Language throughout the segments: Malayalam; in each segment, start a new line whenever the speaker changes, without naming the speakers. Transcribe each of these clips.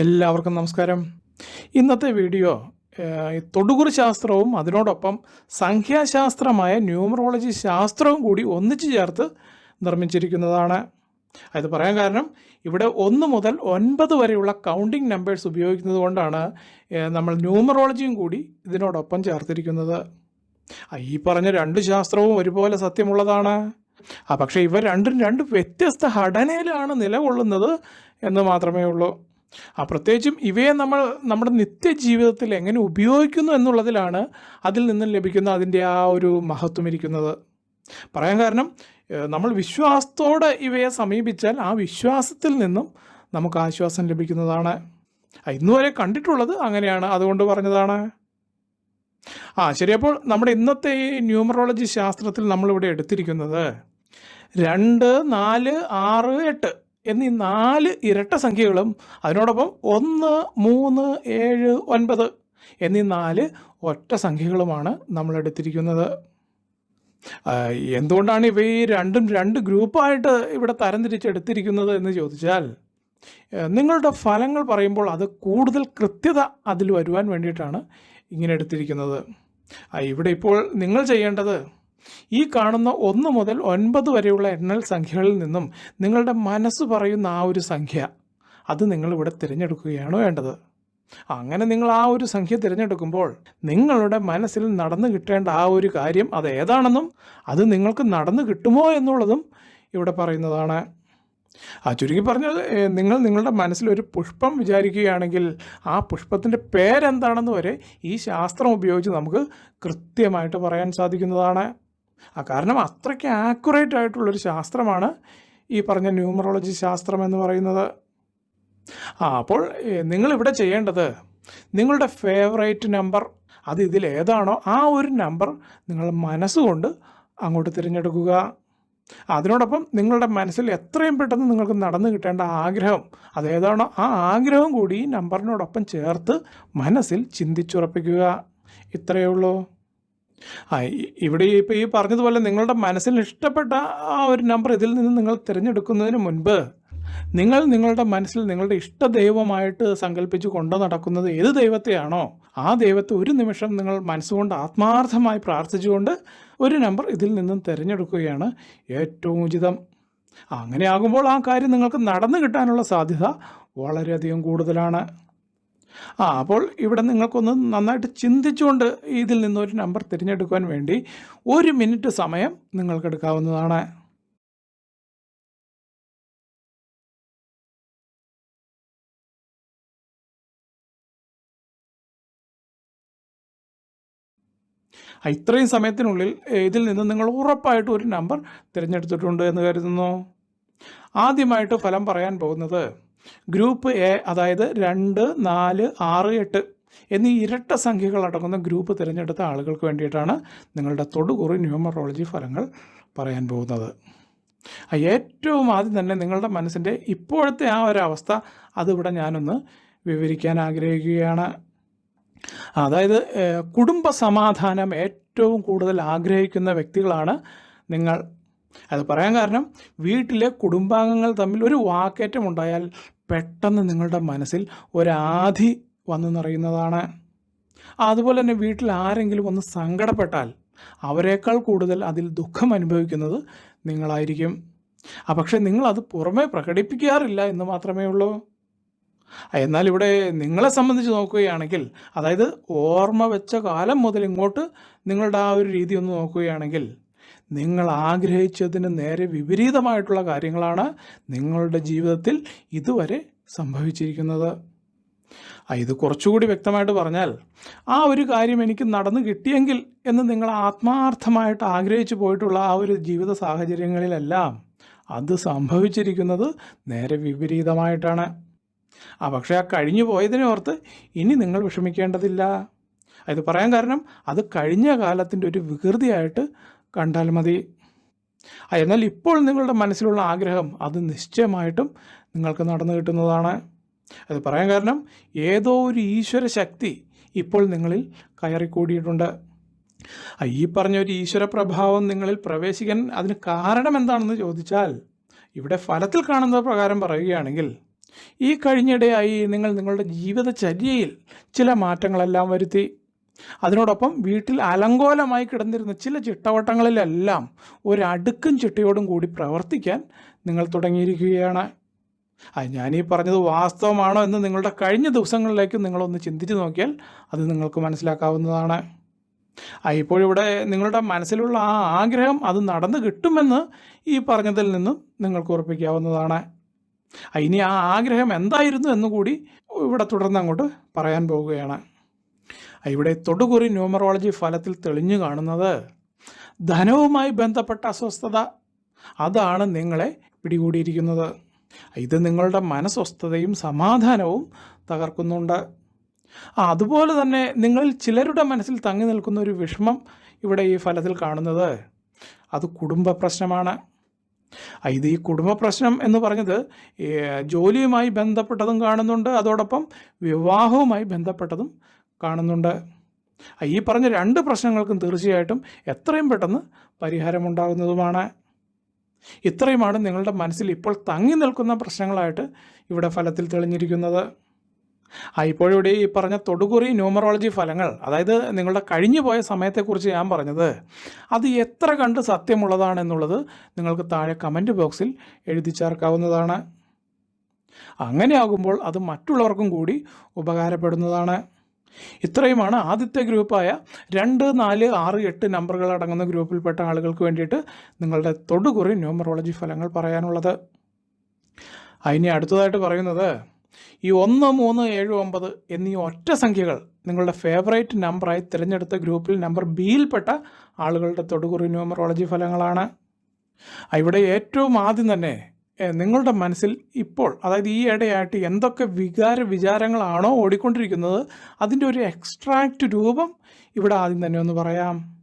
എല്ലാവർക്കും നമസ്കാരം. ഇന്നത്തെ വീഡിയോ തൊടുകുറി ശാസ്ത്രവും അതിനോടൊപ്പം സംഖ്യാശാസ്ത്രമായ ന്യൂമറോളജി ശാസ്ത്രവും കൂടി ഒന്നിച്ചു ചേർത്ത് നിർമ്മിച്ചിരിക്കുന്നതാണ്. അത് പറയാൻ കാരണം ഇവിടെ ഒന്ന് മുതൽ ഒൻപത് വരെയുള്ള കൗണ്ടിങ് നമ്പേഴ്സ് ഉപയോഗിക്കുന്നത് കൊണ്ടാണ് നമ്മൾ ന്യൂമറോളജിയും കൂടി ഇതിനോടൊപ്പം ചേർത്തിരിക്കുന്നത്. ഈ പറഞ്ഞ രണ്ട് ശാസ്ത്രവും ഒരുപോലെ സത്യമുള്ളതാണ്. ആ പക്ഷേ ഇവ രണ്ടും രണ്ട് വ്യത്യസ്ത ഘടനയിലാണ് നിലകൊള്ളുന്നത് എന്ന് മാത്രമേ ഉള്ളൂ. ആ പ്രത്യേകിച്ചും ഇവയെ നമ്മൾ നമ്മുടെ നിത്യജീവിതത്തിൽ എങ്ങനെ ഉപയോഗിക്കുന്നു എന്നുള്ളതിലാണ് അതിൽ നിന്നും ലഭിക്കുന്ന അതിന്റെ ആ ഒരു മഹത്വം ഇരിക്കുന്നത്. പറയാൻ കാരണം നമ്മൾ വിശ്വാസത്തോടെ ഇവയെ സമീപിച്ചാൽ ആ വിശ്വാസത്തിൽ നിന്നും നമുക്ക് ആശ്വാസം ലഭിക്കുന്നതാണ്. ഇന്നുവരെ കണ്ടിട്ടുള്ളത് അങ്ങനെയാണ്. അതുകൊണ്ട് പറഞ്ഞതാണ്. ആ ശരി. അപ്പോൾ നമ്മുടെ ഇന്നത്തെ ഈ ന്യൂമറോളജി ശാസ്ത്രത്തിൽ നമ്മളിവിടെ എടുത്തിരിക്കുന്നത് രണ്ട് നാല് ആറ് എട്ട്. എന്നീ നാല് ഇരട്ട സംഖ്യകളും അതിനോടൊപ്പം ഒന്ന് മൂന്ന് ഏഴ് ഒൻപത് എന്നീ നാല് ഒറ്റ സംഖ്യകളുമാണ് നമ്മൾ എടുത്തിരിക്കുന്നത്. എന്തുകൊണ്ടാണ് ഇവ ഈ രണ്ടും രണ്ട് ഗ്രൂപ്പായിട്ട് ഇവിടെ തരംതിരിച്ചെടുത്തിരിക്കുന്നത് എന്ന് ചോദിച്ചാൽ നിങ്ങളുടെ ഫലങ്ങൾ പറയുമ്പോൾ അത് കൂടുതൽ കൃത്യത അതിൽ വരുവാൻ വേണ്ടിയിട്ടാണ് ഇങ്ങനെ എടുത്തിരിക്കുന്നത്. ഇവിടെ ഇപ്പോൾ നിങ്ങൾ ചെയ്യേണ്ടത് ഈ കാണുന്ന ഒന്ന് മുതൽ ഒൻപത് വരെയുള്ള എണ്ണൽ സംഖ്യകളിൽ നിന്നും നിങ്ങളുടെ മനസ്സ് പറയുന്ന ആ ഒരു സംഖ്യ അത് നിങ്ങളിവിടെ തിരഞ്ഞെടുക്കുകയാണ് വേണ്ടത്? അങ്ങനെ നിങ്ങൾ ആ ഒരു സംഖ്യ തിരഞ്ഞെടുക്കുമ്പോൾ നിങ്ങളുടെ മനസ്സിൽ നടന്നു കിട്ടേണ്ട ആ ഒരു കാര്യം അത് ഏതാണെന്നും അത് നിങ്ങൾക്ക് നടന്നു കിട്ടുമോ എന്നുള്ളതും ഇവിടെ പറയുന്നതാണ്. ആ ചുരുക്കി പറഞ്ഞാൽ നിങ്ങൾ നിങ്ങളുടെ മനസ്സിൽ ഒരു പുഷ്പം വിചാരിക്കുകയാണെങ്കിൽ ആ പുഷ്പത്തിന്റെ പേരെന്താണെന്ന് വരെ ഈ ശാസ്ത്രം ഉപയോഗിച്ച് നമുക്ക് കൃത്യമായിട്ട് പറയാൻ സാധിക്കുന്നതാണ്. ആ കാരണം അത്രയ്ക്ക് ആക്യുറേറ്റ് ആയിട്ടുള്ളൊരു ശാസ്ത്രമാണ് ഈ പറഞ്ഞ ന്യൂമറോളജി ശാസ്ത്രം എന്ന് പറയുന്നത്. ആ അപ്പോൾ നിങ്ങളിവിടെ ചെയ്യേണ്ടത് നിങ്ങളുടെ ഫേവറേറ്റ് നമ്പർ അത് ഇതിലേതാണോ ആ ഒരു നമ്പർ നിങ്ങൾ മനസ്സുകൊണ്ട് അങ്ങോട്ട് തിരഞ്ഞെടുക്കുക. അതിനോടൊപ്പം നിങ്ങളുടെ മനസ്സിൽ എത്രയും പെട്ടെന്ന് നിങ്ങൾക്ക് നടന്നു കിട്ടേണ്ട ആഗ്രഹം അതേതാണോ ആ ആഗ്രഹം കൂടി ഈ നമ്പറിനോടൊപ്പം ചേർത്ത് മനസ്സിൽ ചിന്തിച്ചുറപ്പിക്കുക. ഇത്രയേ ഉള്ളൂ. ആ ഇവിടെ ഇപ്പോൾ ഈ പറഞ്ഞതുപോലെ നിങ്ങളുടെ മനസ്സിൽ ഇഷ്ടപ്പെട്ട ആ ഒരു നമ്പർ ഇതിൽ നിന്ന് നിങ്ങൾ തിരഞ്ഞെടുക്കുന്നതിന് മുൻപ് നിങ്ങൾ നിങ്ങളുടെ മനസ്സിൽ നിങ്ങളുടെ ഇഷ്ട ദൈവമായിട്ട് സങ്കല്പിച്ച് കൊണ്ടു നടക്കുന്നത് ഏത് ദൈവത്തെയാണോ ആ ദൈവത്തെ ഒരു നിമിഷം നിങ്ങൾ മനസ്സുകൊണ്ട് ആത്മാർത്ഥമായി പ്രാർത്ഥിച്ചുകൊണ്ട് ഒരു നമ്പർ ഇതിൽ നിന്നും തിരഞ്ഞെടുക്കുകയാണ് ഏറ്റവും ഉചിതം. അങ്ങനെ ആകുമ്പോൾ ആ കാര്യം നിങ്ങൾക്ക് നടന്നു കിട്ടാനുള്ള സാധ്യത വളരെയധികം കൂടുതലാണ്. ആ അപ്പോൾ ഇവിടെ നിങ്ങൾക്കൊന്ന് നന്നായിട്ട് ചിന്തിച്ചുകൊണ്ട് ഇതിൽ നിന്നൊരു നമ്പർ തിരഞ്ഞെടുക്കുവാൻ വേണ്ടി ഒരു മിനിറ്റ് സമയം നിങ്ങൾക്ക് എടുക്കാവുന്നതാണ്. ആ, ഇത്രയും സമയത്തിനുള്ളിൽ ഇതിൽ നിന്ന് നിങ്ങൾ ഉറപ്പായിട്ട് ഒരു നമ്പർ തിരഞ്ഞെടുത്തിട്ടുണ്ട് എന്ന് കരുതുന്നു. ആദ്യമായിട്ട് ഫലം പറയാൻ പോകുന്നത് ഗ്രൂപ്പ് എ അതായത് രണ്ട് നാല് ആറ് എട്ട് എന്നീ ഇരട്ട സംഖ്യകൾ അടങ്ങുന്ന ഗ്രൂപ്പ് തിരഞ്ഞെടുത്ത ആളുകൾക്ക് വേണ്ടിയിട്ടാണ് നിങ്ങളുടെ തൊടുകുറി ന്യൂമറോളജി ഫലങ്ങൾ പറയാൻ പോകുന്നത്. ഏറ്റവും ആദ്യം തന്നെ നിങ്ങളുടെ മനസ്സിന്റെ ഇപ്പോഴത്തെ ആ ഒരവസ്ഥ അതിവിടെ ഞാനൊന്ന് വിവരിക്കാൻ ആഗ്രഹിക്കുകയാണ്. അതായത് കുടുംബ സമാധാനം ഏറ്റവും കൂടുതൽ ആഗ്രഹിക്കുന്ന വ്യക്തികളാണ് നിങ്ങൾ. അത് പറയാൻ കാരണം വീട്ടിലെ കുടുംബാംഗങ്ങൾ തമ്മിൽ ഒരു വാക്കേറ്റം ഉണ്ടായാൽ പെട്ടെന്ന് നിങ്ങളുടെ മനസ്സിൽ ഒരാധി വന്നു നിറയുന്നതാണ്. അതുപോലെ തന്നെ വീട്ടിൽ ആരെങ്കിലും ഒന്ന് സങ്കടപ്പെട്ടാൽ അവരെക്കാൾ കൂടുതൽ അതിൽ ദുഃഖം അനുഭവിക്കുന്നത് നിങ്ങളായിരിക്കും. പക്ഷേ നിങ്ങളത് പുറമേ പ്രകടിപ്പിക്കാറില്ല എന്ന് മാത്രമേ ഉള്ളൂ. എന്നാൽ ഇവിടെ നിങ്ങളെ സംബന്ധിച്ച് നോക്കുകയാണെങ്കിൽ അതായത് ഓർമ്മ വെച്ച കാലം മുതൽ ഇങ്ങോട്ട് നിങ്ങളുടെ ആ ഒരു രീതി ഒന്ന് നോക്കുകയാണെങ്കിൽ നിങ്ങൾ ആഗ്രഹിച്ചതിന് നേരെ വിപരീതമായിട്ടുള്ള കാര്യങ്ങളാണ് നിങ്ങളുടെ ജീവിതത്തിൽ ഇതുവരെ സംഭവിച്ചിരിക്കുന്നത്. ഇത് കുറച്ചുകൂടി വ്യക്തമായിട്ട് പറഞ്ഞാൽ ആ ഒരു കാര്യം എനിക്ക് നടന്നു കിട്ടിയെങ്കിൽ എന്ന് നിങ്ങൾ ആത്മാർത്ഥമായിട്ട് ആഗ്രഹിച്ചു പോയിട്ടുള്ള ആ ഒരു ജീവിത സാഹചര്യങ്ങളിലെല്ലാം അത് സംഭവിച്ചിരിക്കുന്നത് നേരെ വിപരീതമായിട്ടാണ്. ആ പക്ഷേ ആ കഴിഞ്ഞു പോയതിനെ ഓർത്ത് ഇനി നിങ്ങൾ വിഷമിക്കേണ്ടതില്ല. ഇത് പറയാൻ കാരണം അത് കഴിഞ്ഞ കാലത്തിന്റെ ഒരു വികൃതിയായിട്ട് കണ്ടാൽ മതി. എന്നാൽ ഇപ്പോൾ നിങ്ങളുടെ മനസ്സിലുള്ള ആഗ്രഹം അത് നിശ്ചയമായിട്ടും നിങ്ങൾക്ക് നടന്നു കിട്ടുന്നതാണ്. അത് പറയാൻ കാരണം ഏതോ ഒരു ഈശ്വര ശക്തി ഇപ്പോൾ നിങ്ങളിൽ കയറിക്കൂടിയിട്ടുണ്ട്. ഈ പറഞ്ഞ ഒരു ഈശ്വര പ്രഭാവം നിങ്ങളിൽ പ്രവേശിക്കാൻ അതിന് കാരണം എന്താണെന്ന് ചോദിച്ചാൽ ഇവിടെ ഫലത്തിൽ കാണുന്ന പ്രകാരം പറയുകയാണെങ്കിൽ ഈ കഴിഞ്ഞിടെയായി നിങ്ങൾ നിങ്ങളുടെ ജീവിതചര്യയിൽ ചില മാറ്റങ്ങളെല്ലാം വരുത്തി. അതിനോടൊപ്പം വീട്ടിൽ അലങ്കോലമായി കിടന്നിരുന്ന ചില ചിട്ടവട്ടങ്ങളിലെല്ലാം ഒരടുക്കും ചിട്ടയോടും കൂടി പ്രവർത്തിക്കാൻ നിങ്ങൾ തുടങ്ങിയിരിക്കുകയാണ്. അത് ഞാനീ പറഞ്ഞത് വാസ്തവമാണോ എന്ന് നിങ്ങളുടെ കഴിഞ്ഞ ദിവസങ്ങളിലേക്ക് നിങ്ങളൊന്ന് ചിന്തിച്ച് നോക്കിയാൽ അത് നിങ്ങൾക്ക് മനസ്സിലാക്കാവുന്നതാണ്. ഇപ്പോഴിവിടെ നിങ്ങളുടെ മനസ്സിലുള്ള ആ ആഗ്രഹം അത് നടന്നു കിട്ടുമെന്ന് ഈ പറഞ്ഞതിൽ നിന്നും നിങ്ങൾക്ക് ഉറപ്പിക്കാവുന്നതാണ്. ഇനി ആ ആഗ്രഹം എന്തായിരുന്നു എന്നുകൂടി ഇവിടെ തുടർന്ന് അങ്ങോട്ട് പറയാൻ പോവുകയാണ്. ഇവിടെ തൊടുകുറി ന്യൂമറോളജി ഫലത്തിൽ തെളിഞ്ഞു കാണുന്നത് ധനവുമായി ബന്ധപ്പെട്ട അസ്വസ്ഥത. അതാണ് നിങ്ങളെ പിടികൂടിയിരിക്കുന്നത്. ഇത് നിങ്ങളുടെ മനസ്വസ്ഥതയും സമാധാനവും തകർക്കുന്നുണ്ട്. അതുപോലെ തന്നെ നിങ്ങളിൽ ചിലരുടെ മനസ്സിൽ തങ്ങി നിൽക്കുന്ന ഒരു വിഷമം ഇവിടെ ഈ ഫലത്തിൽ കാണുന്നത്. അത് കുടുംബ പ്രശ്നമാണ്. ഇത് ഈ കുടുംബ പ്രശ്നം എന്ന് പറഞ്ഞത് ജോലിയുമായി ബന്ധപ്പെട്ടതും കാണുന്നുണ്ട്. അതോടൊപ്പം വിവാഹവുമായി ബന്ധപ്പെട്ടതും കാണുന്നുണ്ട്. ഈ പറഞ്ഞ രണ്ട് പ്രശ്നങ്ങൾക്കും തീർച്ചയായിട്ടും എത്രയും പെട്ടെന്ന് പരിഹാരമുണ്ടാകുന്നതുമാണ്. ഇത്രയുമാണ് നിങ്ങളുടെ മനസ്സിൽ ഇപ്പോൾ തങ്ങി നിൽക്കുന്ന പ്രശ്നങ്ങളായിട്ട് ഇവിടെ ഫലത്തിൽ തെളിഞ്ഞിരിക്കുന്നത്. ആ ഇപ്പോഴിവിടെ ഈ പറഞ്ഞ തൊടുകുറി ന്യൂമറോളജി ഫലങ്ങൾ അതായത് നിങ്ങളുടെ കഴിഞ്ഞു പോയ സമയത്തെക്കുറിച്ച് ഞാൻ പറഞ്ഞത് അത് എത്ര കണ്ട് സത്യമുള്ളതാണെന്നുള്ളത് നിങ്ങൾക്ക് താഴെ കമന്റ് ബോക്സിൽ എഴുതി ചേർക്കാവുന്നതാണ്. അങ്ങനെയാകുമ്പോൾ അത് മറ്റുള്ളവർക്കും കൂടി ഉപകാരപ്പെടുന്നതാണ്. ഇത്രയുമാണ് ആദ്യത്തെ ഗ്രൂപ്പായ രണ്ട് നാല് ആറ് എട്ട് നമ്പറുകൾ അടങ്ങുന്ന ഗ്രൂപ്പിൽപ്പെട്ട ആളുകൾക്ക് വേണ്ടിയിട്ട് നിങ്ങളുടെ തൊടുകുറി ന്യൂമറോളജി ഫലങ്ങൾ പറയാനുള്ളത്. അതിനി അടുത്തതായിട്ട് പറയുന്നത് ഈ ഒന്ന് മൂന്ന് ഏഴ് ഒമ്പത് എന്നീ ഒറ്റ സംഖ്യകൾ നിങ്ങളുടെ ഫേവറേറ്റ് നമ്പറായി തിരഞ്ഞെടുത്ത ഗ്രൂപ്പിൽ നമ്പർ ബിയിൽപ്പെട്ട ആളുകളുടെ തൊടുകുറി ന്യൂമറോളജി ഫലങ്ങളാണ്. ഇവിടെ ഏറ്റവും ആദ്യം തന്നെ നിങ്ങളുടെ മനസ്സിൽ ഇപ്പോൾ അതായത് ഈ ഇടയായിട്ട് എന്തൊക്കെ വികാര വിചാരങ്ങളാണോ ഓടിക്കൊണ്ടിരിക്കുന്നത് അതിന്റെ ഒരു എക്സ്ട്രാക്റ്റ് രൂപം ഇവിടെ ആദ്യം തന്നെ ഒന്ന് പറയാം.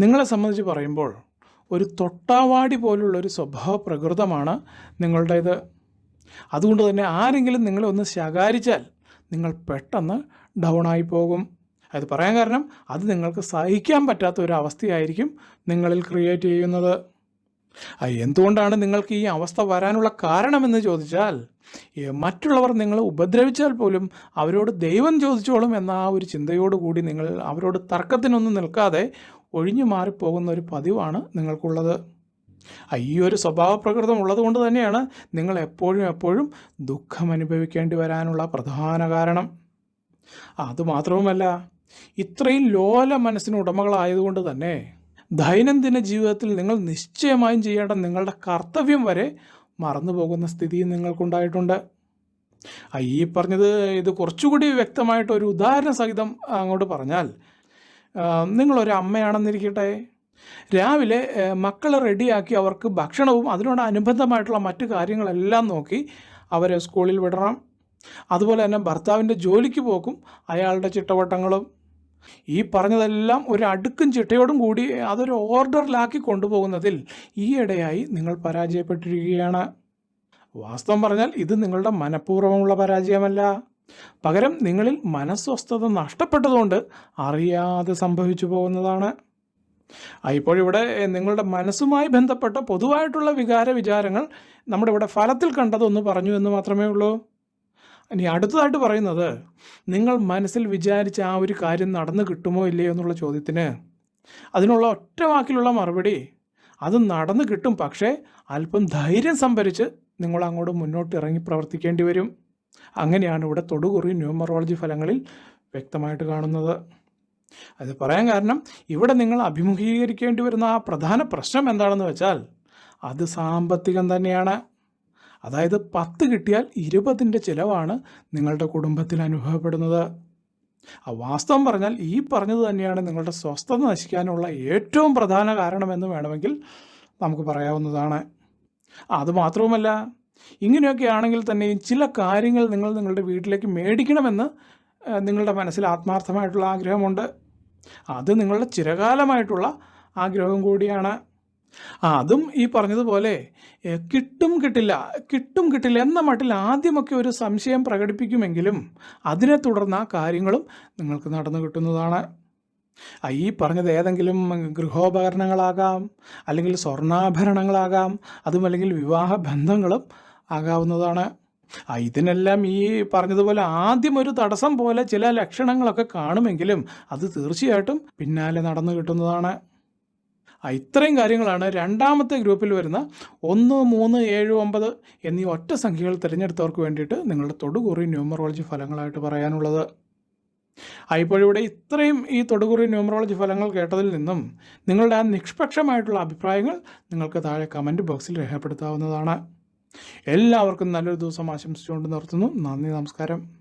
നിങ്ങളെ സംബന്ധിച്ച് പറയുമ്പോൾ ഒരു തൊട്ടാവാടി പോലുള്ള ഒരു സ്വഭാവ പ്രകൃതമാണ് നിങ്ങളുടേത്. അതുകൊണ്ട് തന്നെ ആരെങ്കിലും നിങ്ങളെ ഒന്ന് ശകാരിച്ചാൽ നിങ്ങൾ പെട്ടെന്ന് ഡൗൺ ആയി പോകും. അത് പറയാൻ കാരണം അത് നിങ്ങൾക്ക് സഹിക്കാൻ പറ്റാത്ത ഒരു അവസ്ഥയായിരിക്കും നിങ്ങളിൽ ക്രിയേറ്റ് ചെയ്യുന്നത്. എന്തുകൊണ്ടാണ് നിങ്ങൾക്ക് ഈ അവസ്ഥ വരാനുള്ള കാരണമെന്ന് ചോദിച്ചാൽ മറ്റുള്ളവർ നിങ്ങളെ ഉപദ്രവിച്ചാൽ പോലും അവരോട് ദൈവം ചോദിച്ചോളും എന്ന ആ ഒരു ചിന്തയോടുകൂടി നിങ്ങൾ അവരോട് തർക്കത്തിനൊന്നും നിൽക്കാതെ ഒഴിഞ്ഞു മാറിപ്പോകുന്ന ഒരു പതിവാണ് നിങ്ങൾക്കുള്ളത്. ഈ ഒരു സ്വഭാവ പ്രകൃതം ഉള്ളതുകൊണ്ട് തന്നെയാണ് നിങ്ങൾ എപ്പോഴും എപ്പോഴും ദുഃഖം അനുഭവിക്കേണ്ടി വരാനുള്ള പ്രധാന കാരണം. അതുമാത്രവുമല്ല ഇത്രയും ലോല മനസ്സിന് ഉടമകളായതുകൊണ്ട് തന്നെ ദൈനംദിന ജീവിതത്തിൽ നിങ്ങൾ നിശ്ചയമായും ചെയ്യേണ്ട നിങ്ങളുടെ കർത്തവ്യം വരെ മറന്നു പോകുന്ന സ്ഥിതി നിങ്ങൾക്കുണ്ടായിട്ടുണ്ട്. ഈ പറഞ്ഞത് ഇത് കുറച്ചുകൂടി വ്യക്തമായിട്ട് ഒരു ഉദാഹരണ സഹിതം അങ്ങോട്ട് പറഞ്ഞാൽ നിങ്ങളൊരു അമ്മയാണെന്നിരിക്കട്ടെ. രാവിലെ മക്കളെ റെഡിയാക്കി അവർക്ക് ഭക്ഷണവും അതിനോട് അനുബന്ധമായിട്ടുള്ള മറ്റു കാര്യങ്ങളെല്ലാം നോക്കി അവരെ സ്കൂളിൽ വിടണം. അതുപോലെ തന്നെ ഭർത്താവിന്റെ ജോലിക്ക് പോക്കും അയാളുടെ ചിട്ടവട്ടങ്ങളും ഈ പറഞ്ഞതെല്ലാം ഒരു അടുക്കും ചിട്ടയോടും കൂടി അതൊരു ഓർഡറിലാക്കി കൊണ്ടുപോകുന്നതിൽ ഈയിടെയായി നിങ്ങൾ പരാജയപ്പെട്ടിരിക്കുകയാണ്. വാസ്തവം പറഞ്ഞാൽ ഇത് നിങ്ങളുടെ മനഃപൂർവമുള്ള പരാജയമല്ല. പകരം നിങ്ങളിൽ മനസ്വസ്ഥത നഷ്ടപ്പെട്ടതുകൊണ്ട് അറിയാതെ സംഭവിച്ചു പോകുന്നതാണ്. ഇപ്പോഴിവിടെ നിങ്ങളുടെ മനസ്സുമായി ബന്ധപ്പെട്ട പൊതുവായിട്ടുള്ള വികാര വിചാരങ്ങൾ നമ്മുടെ ഇവിടെ ഫലത്തിൽ കണ്ടതൊന്ന് പറഞ്ഞു എന്ന് മാത്രമേ ഉള്ളൂ. ഇനി അടുത്തതായിട്ട് പറയുന്നത് നിങ്ങൾ മനസ്സിൽ വിചാരിച്ച ആ ഒരു കാര്യം നടന്നു കിട്ടുമോ ഇല്ലയോ എന്നുള്ള ചോദ്യത്തിന് അതിനുള്ള ഒറ്റ വാക്കിലുള്ള മറുപടി അത് നടന്നു കിട്ടും പക്ഷേ അല്പം ധൈര്യം സംഭരിച്ച് നിങ്ങൾ അങ്ങോട്ട് മുന്നോട്ട് ഇറങ്ങി പ്രവർത്തിക്കേണ്ടി വരും. അങ്ങനെയാണ് ഇവിടെ തൊടുകുറി ന്യൂമറോളജി ഫലങ്ങളിൽ വ്യക്തമായിട്ട് കാണുന്നത്. അത് പറയാൻ കാരണം ഇവിടെ നിങ്ങൾ അഭിമുഖീകരിക്കേണ്ടി വരുന്ന ആ പ്രധാന പ്രശ്നം എന്താണെന്ന് വെച്ചാൽ അത് സാമ്പത്തികം തന്നെയാണ്. അതായത് പത്ത് കിട്ടിയാൽ ഇരുപതിന്റെ ചിലവാണ് നിങ്ങളുടെ കുടുംബത്തിൽ അനുഭവപ്പെടുന്നത്. വാസ്തവം പറഞ്ഞാൽ ഈ പറഞ്ഞത് തന്നെയാണ് നിങ്ങളുടെ സ്വസ്ഥത നശിക്കാനുള്ള ഏറ്റവും പ്രധാന കാരണമെന്ന് വേണമെങ്കിൽ നമുക്ക് പറയാവുന്നതാണ്. അതുമാത്രവുമല്ല ഇങ്ങനെയൊക്കെ ആണെങ്കിൽ തന്നെയും ചില കാര്യങ്ങൾ നിങ്ങൾ നിങ്ങളുടെ വീട്ടിലേക്ക് മേടിക്കണമെന്ന് നിങ്ങളുടെ മനസ്സിൽ ആത്മാർത്ഥമായിട്ടുള്ള ആഗ്രഹമുണ്ട്. അത് നിങ്ങളുടെ ചിരകാലമായിട്ടുള്ള ആഗ്രഹം കൂടിയാണ്. ആ, അതും ഈ പറഞ്ഞതുപോലെ കിട്ടും കിട്ടില്ല കിട്ടും കിട്ടില്ല എന്ന മട്ടിൽ ആദ്യമൊക്കെ ഒരു സംശയം പ്രകടിപ്പിക്കുമെങ്കിലും അതിനെ തുടർന്ന് ആ കാര്യങ്ങളും നിങ്ങൾക്ക് നടന്നു കിട്ടുന്നതാണ്. ഈ പറഞ്ഞത് ഏതെങ്കിലും ഗൃഹോപകരണങ്ങളാകാം അല്ലെങ്കിൽ സ്വർണാഭരണങ്ങളാകാം അതും അല്ലെങ്കിൽ വിവാഹ ബന്ധങ്ങളും ആകാവുന്നതാണ്. ഇതിനെല്ലാം ഈ പറഞ്ഞതുപോലെ ആദ്യം ഒരു തടസ്സം പോലെ ചില ലക്ഷണങ്ങളൊക്കെ കാണുമെങ്കിലും അത് തീർച്ചയായിട്ടും പിന്നാലെ നടന്നു കിട്ടുന്നതാണ്. ഇത്രയും കാര്യങ്ങളാണ് രണ്ടാമത്തെ ഗ്രൂപ്പിൽ വരുന്ന ഒന്ന് മൂന്ന് ഏഴ് ഒമ്പത് എന്നീ ഒറ്റ സംഖ്യകൾ തിരഞ്ഞെടുത്തവർക്ക് വേണ്ടിയിട്ട് നിങ്ങളുടെ തൊടുകുറി ന്യൂമറോളജി ഫലങ്ങളായിട്ട് പറയാനുള്ളത്. ഇവിടെ ഇത്രയും ഈ തൊടുകുറി ന്യൂമറോളജി ഫലങ്ങൾ കേട്ടതിൽ നിന്നും നിങ്ങളുടെ ആ നിഷ്പക്ഷമായിട്ടുള്ള അഭിപ്രായങ്ങൾ നിങ്ങൾക്ക് താഴെ കമന്റ് ബോക്സിൽ രേഖപ്പെടുത്താവുന്നതാണ്. എല്ലാവർക്കും നല്ലൊരു ദിവസം ആശംസിച്ചുകൊണ്ട് നിർത്തുന്നു. നന്ദി നമസ്കാരം.